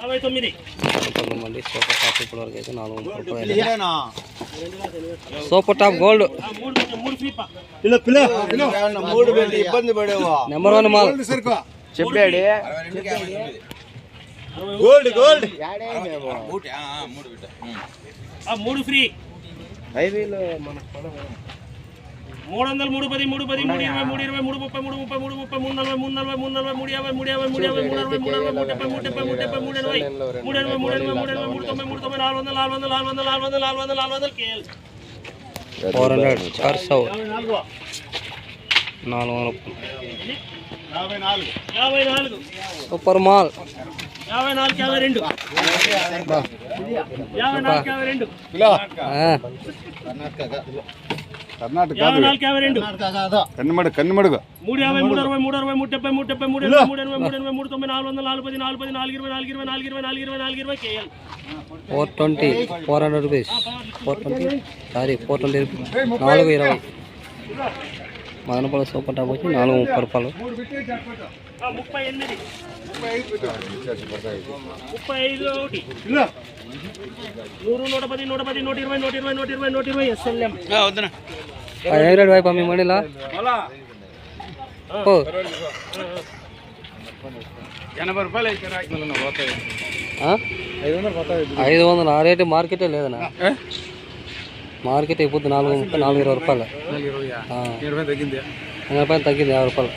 యాభై తొమ్మిది. Super top ఇప్పటి వరకు అయితే నాలుగు వందల రూపాయలు. Super top gold. ఇబ్బంది పడేవా? Number one mall. చెప్పాడు. Gold gold. ఆ, మూడు ఫ్రీ. మూడు వందలు మూడు పది మూడు పది మూడు ఇరవై మూడు ఇరవై మూడు ముప్పై మూడు ముప్పై మూడు ముప్పై మూడు నలభై మూడు నలభై మూడు నలభై మూడు యాభై మూడు యాభై మూడు యాభై మూడు అరవై మూడు అరవై మూడు డెబ్బై మూడు డెబ్బై మూడు డెబ్బై మూడు ఎనభై మూడు ఎనభై మూడు ఎనభై మూడు ఎనభై మూడు తొంభై మూడు తొంభై నాలుగు వందలు నాలుగు వందలు నాలుగు వందలు నాలుగు వందలు నాలుగు వందలు నాలుగు వందలు కేఎల్ ఫోర్ హండ్రెడ్ చార్ సౌ యాభై నాలుగు నాలుగు వందల రూపాయలు యాభై నాలుగు యాభై నాలుగు సూపర్ మాల్ యాభై నాలుగు యాభై రెండు యాభై నాలుగు యాభై రెండు ఆ, కర్ణాటక నాలుగు యాభై రెండు. కన్నిమడుగు కన్నిమడుగు. మూడు యాభై మూడు అరవై మూడు అరవై మూడు డెబ్బై మూడు డెబ్బై మూడు ఎనభై మూడు ఎనభై మూడు ఎనభై మూడు తొంభై నాలుగు వందల నాలుగు పది నాలుగు పది నాలుగు ఇరవై నాలుగు ఇరవై నాలుగు ఇరవై నాలుగు ఇరవై నాలుగు ఇరవై KL. Four twenty four hundred rupees four twenty sorry four twenty rupees నాలుగు ఇరవై. మదనపల్లి సూపర్ టాప్ వచ్చి నాలుగు ముప్పై రూపాయలు. ముప్పై ఎనిమిది. ముప్పై ఐదు ఒకటి. నూరు నూట పది నూట పది నూట ఇరవై నూట ఇరవై నూట ఇరవై నూట ఇరవై ఎస్ఎల్ఎం. ఏ రేట్ వైపు మీ మనీలా ఓ ఎనభై రూపాయలు ఆ? ఐదు వందలు ఆ రేటు మార్కెటే లేదనా మార్కెట్ అయిపోద్ది నాలుగు ముప్పై నాలుగు ఇరవై రూపాయలు ఎనభై రూపాయలు తగ్గింది. యాభై రూపాయలు.